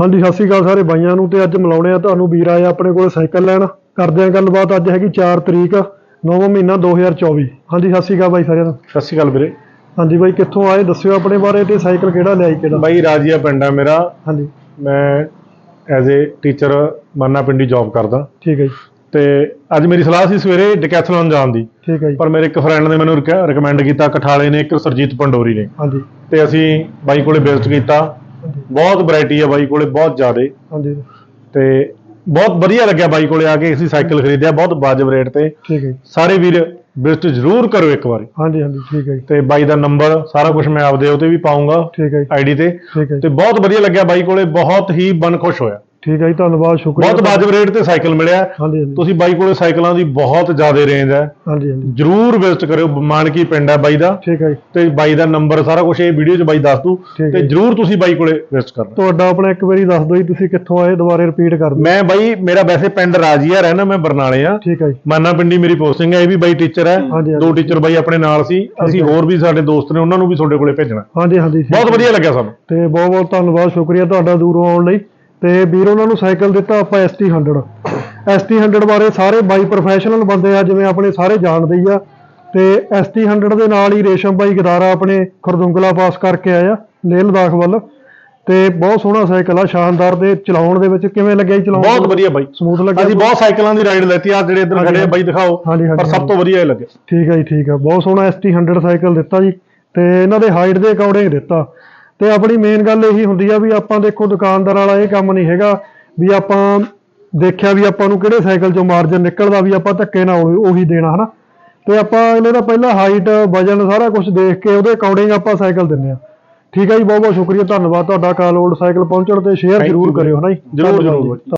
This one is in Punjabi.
ਹਾਂਜੀ ਸਤਿ ਸ਼੍ਰੀ ਅਕਾਲ ਸਾਰੇ ਬਾਈਆਂ ਨੂੰ ਤੇ ਅੱਜ ਮਿਲਾਉਣੇ ਆ ਤੁਹਾਨੂੰ ਵੀਰ ਆਏ ਆਪਣੇ ਕੋਲ ਸਾਈਕਲ ਲੈਣ। ਕਰਦੇ ਆ ਗੱਲਬਾਤ ਅੱਜ ਹੈਗੀ 4 ਤਰੀਕ ਨੌਵਾਂ ਮਹੀਨਾ 2024 ਹਾਂਜੀ ਸਤਿ ਸ਼੍ਰੀ ਅਕਾਲ ਬਾਈ ਸਾਰਿਆਂ ਨੂੰ। ਸਤਿ ਸ਼੍ਰੀ ਅਕਾਲ ਵੀਰੇ। ਹਾਂਜੀ ਬਾਈ ਕਿੱਥੋਂ ਆਏ? ਦੱਸਿਓ ਆਪਣੇ ਬਾਰੇ ਤੇ ਸਾਈਕਲ ਕਿਹੜਾ ਲਿਆਈ ਕਿਹੜਾ? ਬਾਈ ਰਾਜੀਆ ਪਿੰਡ ਹੈ ਮੇਰਾ। ਹਾਂਜੀ। ਮੈਂ ਐਜ਼ ਏ ਟੀਚਰ ਮਾਨਾ ਪਿੰਡੀ ਜੌਬ ਕਰਦਾ। ਠੀਕ ਹੈ ਜੀ। ਤੇ ਅੱਜ ਮੇਰੀ ਸਲਾਹ ਸੀ ਸਵੇਰੇ ਡਿਕੈਥਲਨ ਜਾਣ ਦੀ। ਠੀਕ ਹੈ ਜੀ। ਪਰ ਮੇਰੇ ਇੱਕ ਫਰੈਂਡ ਨੇ ਮੈਨੂੰ ਰეკਮੈਂਡ ਕੀਤਾ ਕਠਾਲੇ ਨੇ ਇੱਕ ਸਰਜੀਤ ਪੰਡੋਰੀ ਨੇ। ਹਾਂਜੀ। ਤੇ ਅਸੀਂ ਬਾਈ ਕੋਲੇ ਵਿਜ਼ਿਟ ਕੀਤਾ। ਬਹੁਤ ਵੈਰਾਈਟੀ ਹੈ ਬਾਈ ਕੋਲੇ ਬਹੁਤ ਜ਼ਿਆਦੇ। ਹਾਂਜੀ। ਤੇ ਬਹੁਤ ਵਧੀਆ ਲੱਗਿਆ ਬਾਈ ਕੋਲੇ ਆ ਕੇ ਅਸੀਂ ਸਾਈਕਲ ਖਰੀਦਿਆ ਬਹੁਤ ਵਾਜਬ ਰੇਟ ਤੇ। ਠੀਕ ਹੈ ਜੀ। ਸਾਰੇ ਵੀਰ ਵਿਜ਼ਿਟ ਜ਼ਰੂਰ ਕਰੋ ਇੱਕ ਵਾਰੀ। ਹਾਂਜੀ ਹਾਂਜੀ ਠੀਕ ਹੈ ਜੀ। ਤੇ ਬਾਈ ਦਾ ਨੰਬਰ ਸਾਰਾ ਕੁਝ ਮੈਂ ਆਪਦੇ ਉਹਤੇ ਵੀ ਪਾਉਂਗਾ ਠੀਕ ਹੈ ਜੀ। ਆਈਡੀ ਤੇ। ਠੀਕ ਹੈ ਤੇ ਬਹੁਤ ਵਧੀਆ ਲੱਗਿਆ ਬਾਈ ਕੋਲੇ ਬਹੁਤ ਹੀ ਮਨ ਖੁਸ਼ ਹੋਇਆ। ਠੀਕ ਹੈ ਜੀ ਧੰਨਵਾਦ ਸ਼ੁਕਰੀਆ ਬਹੁਤ ਵਾਜਬ ਰੇਟ ਤੇ ਸਾਈਕਲ ਮਿਲਿਆ। ਹਾਂਜੀ ਹਾਂਜੀ। ਤੁਸੀਂ ਬਾਈ ਕੋਲੇ ਸਾਈਕਲਾਂ ਦੀ ਬਹੁਤ ਜ਼ਿਆਦਾ ਰੇਂਜ ਹੈ। ਹਾਂਜੀ ਹਾਂਜੀ। ਜਰੂਰ ਵਿਜ਼ਿਟ ਕਰਿਓ ਮਾਨਕੀ ਪਿੰਡ ਹੈ ਬਾਈ ਦਾ। ਠੀਕ ਹੈ ਜੀ। ਤੇ ਬਾਈ ਦਾ ਨੰਬਰ ਸਾਰਾ ਕੁਝ ਇਹ ਵੀਡੀਓ 'ਚ ਬਾਈ ਦੱਸ ਦੂ ਤੇ। ਜਰੂਰ ਤੁਸੀਂ ਬਾਈ ਕੋਲੇ ਵਿਜ਼ਿਟ ਕਰਨਾ। ਤੁਹਾਡਾ ਆਪਣਾ ਇੱਕ ਵਾਰੀ ਦੱਸ ਦਿਓ ਜੀ ਤੁਸੀਂ ਕਿੱਥੋਂ ਆਏ ਦੁਬਾਰੇ ਰਿਪੀਟ ਕਰ ਦਿਓ। ਮੈਂ ਬਾਈ ਮੇਰਾ ਵੈਸੇ ਪਿੰਡ ਰਾਜੀਆ ਰਹਿਣਾ ਮੈਂ ਬਰਨਾਲੇ ਆ। ਠੀਕ ਹੈ ਜੀ। ਮਾਨਾ ਪਿੰਡੀ ਮੇਰੀ ਪੋਸਟਿੰਗ ਹੈ ਇਹ ਵੀ ਬਾਈ ਟੀਚਰ ਹੈ। ਦੋ ਟੀਚਰ ਬਾਈ ਆਪਣੇ ਨਾਲ ਸੀ। ਅਸੀਂ। ਹੋਰ ਵੀ ਸਾਡੇ ਦੋਸਤ ਨੇ ਉਹਨਾਂ ਨੂੰ ਵੀ ਤੁਹਾਡੇ ਕੋਲੇ ਭੇਜਣਾ। ਹਾਂਜੀ ਹਾਂਜੀ। ਬਹੁਤ। ਵਧੀਆ ਲੱਗਿਆ ਸਾਨੂੰ। ਤੇ ਬਹੁਤ ਬਹੁਤ ਧੰਨਵਾਦ ਸ਼ੁਕਰੀਆ ਤੁਹਾਡਾ ਦੂਰੋਂ ਆਉਣ ਲਈ। ਤੇ ਵੀਰ ਉਹਨਾਂ ਨੂੰ ਸਾਈਕਲ ਦਿੱਤਾ ਆਪਾਂ ST100 ST100 ਬਾਰੇ ਸਾਰੇ ਬਾਈ ਪ੍ਰੋਫੈਸ਼ਨਲ ਬੰਦੇ ਆ ਜਿਵੇਂ ਆਪਣੇ ਸਾਰੇ ਜਾਣਦੇ ਹੀ ਆ। ਤੇ ST100 ਦੇ ਨਾਲ ਹੀ ਰੇਸ਼ਮ ਬਾਈ ਗਦਾਰਾ ਆਪਣੇ ਖਰਦੁੰਗਲਾ ਪਾਸ ਕਰਕੇ ਆਇਆ ਲੇਹ ਲਦਾਖ ਵੱਲ। ਤੇ ਬਹੁਤ ਸੋਹਣਾ ਸਾਈਕਲ ਆ ਸ਼ਾਨਦਾਰ ਦੇ ਚਲਾਉਣ ਦੇ ਵਿੱਚ ਕਿਵੇਂ ਲੱਗਿਆ ਜੀ ਚਲਾਉਣ ਬਹੁਤ ਵਧੀਆ ਬਾਈ। ਸਮੂਥ ਲੱਗਿਆ ਅਸੀਂ ਬਹੁਤ ਸਾਈਕਲਾਂ ਦੀ ਰਾਈਡ ਲੈਤੀ ਆ ਜਿਹੜੇ ਇੱਧਰ ਖੜੇ ਆ ਬਾਈ ਦਿਖਾਓ। ਪਰ ਸਭ ਤੋਂ ਵਧੀਆ ਇਹ ਲੱਗਿਆ ਠੀਕ ਹੈ ਜੀ ਠੀਕ ਹੈ ਬਹੁਤ ਸੋਹਣਾ ST100 ਸਾਈਕਲ ਦਿੱਤਾ ਜੀ। ਤੇ ਇਹਨਾਂ ਦੇ ਹਾਈਟ ਦੇ ਅਕੋਰਡਿੰਗ ਦਿੱਤਾ। ਤੇ ਆਪਣੀ ਮੇਨ ਗੱਲ ਇਹੀ ਹੁੰਦੀ ਆ ਵੀ ਆਪਾਂ ਦੇਖੋ ਦੁਕਾਨਦਾਰ ਵਾਲਾ ਇਹ ਕੰਮ ਨਹੀਂ ਹੈਗਾ ਵੀ ਆਪਾਂ ਦੇਖਿਆ ਵੀ ਆਪਾਂ ਨੂੰ ਕਿਹੜੇ ਸਾਈਕਲ ਚੋਂ ਮਾਰਜਨ ਨਿਕਲਦਾ ਵੀ ਆਪਾਂ ਧੱਕੇ ਨਾਲ ਉਹੀ- ਉਹੀ ਦੇਣਾ ਹਨਾ? ਤੇ ਆਪਾਂ ਇਹਨਾਂ ਦਾ ਪਹਿਲਾਂ ਹਾਈਟ ਵਜਨ ਸਾਰਾ ਕੁਝ ਦੇਖ ਕੇ ਉਹਦੇ ਅਕੋਰਡਿੰਗ ਆਪਾਂ ਸਾਈਕਲ ਦਿੰਦੇ ਆ। ਠੀਕ ਹੈ ਜੀ ਬਹੁਤ ਬਹੁਤ ਸ਼ੁਕਰੀਆ ਧੰਨਵਾਦ ਤੁਹਾਡਾ ਕਾਲ ਓਲਡ ਸਾਈਕਲ ਪਹੁੰਚਣ ਤੇ ਸ਼ੇਅਰ ਜ਼ਰੂਰ ਕਰਿਓ ਹਨਾ ਜੀ? ਜ਼ਰੂਰ, ਜ਼ਰੂਰ।